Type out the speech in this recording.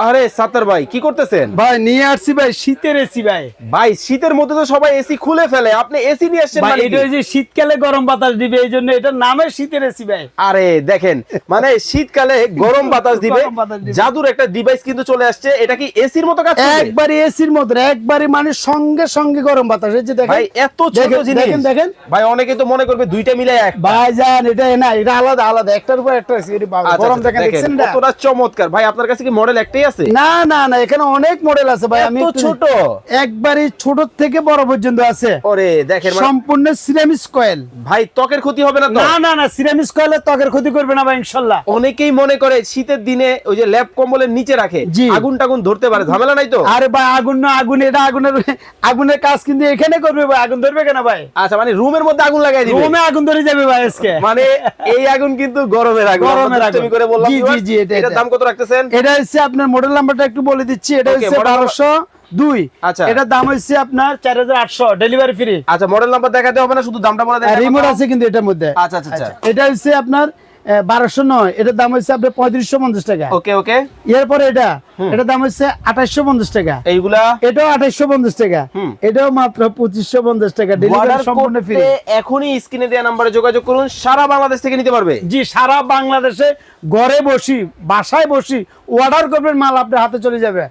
আরে সাত্তার ভাই কি করতেছেন? ভাই নিয়ে আসছি ভাই শীতের এসি ভাই। ভাই শীতের মধ্যে তো সবাই এসি খুলে ফেলে আপনি এসি নিয়ে আসছেন ভাই মানে এটা যে শীতকালে গরম বাতাস দিবে এই জন্য এটার নামে শীতের এসি ভাই। আরে দেখেন মানে শীতকালে গরম বাতাস দিবে। জাদুর একটা ডিভাইস কিন্তু চলে আসছে এটা কি এসির মতো কাজ করবে? একবারে এসির মধ্যে একবারে মানে সঙ্গে সঙ্গে গরম বাতাস এই যে দেখেন। ভাই এত ছোট দেখেন, জিনিস। দেখেন দেখেন। ভাই অনেকে তো মনে করবে দুইটা মিলে এক। ভাই জান এটা না এটা আলাদা আলাদা একটার উপর একটা বাবা, আচ্ছা, গরম আচ্ছা, দেখেন দেখছেন কতটা চমৎকার। ভাই আপনার কাছে কি মডেল একটাই আছে? না না না এখানে অনেক মডেল আছে ভাই আমি ছোট? একবারে ছোট থেকে বড় পর্যন্ত আছে। ওরে দেখেন মানে- সম্পূর্ণ সিরামিক্স কয়েল ভাই ত্বকের ক্ষতি হবে না তো? না না না সিরামিক্স কয়েলের ত্বকের ক্ষতি করবে না ভাই ইনশাল্লাহ। অনেকেই মনে করে শীতের দিনে ওই যে ল্যাপ কম্বলের নিচে রাখে আগুন টাগুন ধরতে পারে ঝামেলা নাই তো? আরে ভাই আগুন না আগুন এটা আগুনের আগুনের কাজ কিন্তু এখানে করবে ভাই আগুন ধরবে কেন ভাই? আচ্ছা মানে রুমের মধ্যে আগুন লাগাই দিবে? রুমে আগুন ধরে যাবে ভাই আজকে। মানে এই আগুন কিন্তু গরমের আগুন গরমের আগুন। করে বললাম জি, জি, জি, এটা। দাম কত রাখতেছেন? এটা হচ্ছে আপনার মডেল নাম্বারটা একটু বলে দিচ্ছি। এটা হচ্ছে model number- বারোশো দুই। আচ্ছা। এটার দাম হচ্ছে আপনার চার হাজার আটশো ডেলিভারি ফ্রি আচ্ছা মডেল নাম্বার দেখাতে হবে না শুধু দামটা বলে দেন রিমোট আছে কিন্তু এটার মধ্যে। আচ্ছা আচ্ছা আচ্ছা। এটা হচ্ছে আপনার বারোশো নয়। এটার দাম হচ্ছে আপনার পঁয়ত্রিশশো পঞ্চাশ টাকা। ওকে ওকে। এরপরে এটা এটার দাম হচ্ছে আঠাশশো পঞ্চাশ টাকা। এইগুলা? এটাও আঠাশশো পঞ্চাশ টাকা। এটাও মাত্র পঁচিশশো পঞ্চাশ টাকা। ডেলিভারি সম্পূর্ণ ফ্রি এখনই স্ক্রিনে দেওয়া নাম্বারে যোগাযোগ করুন। সারা বাংলাদেশ থেকে নিতে পারবে। জি সারা বাংলাদেশে ঘরে বসি বাসায় বসি অর্ডার করবেন মাল আপনার হাতে চলে যাবে।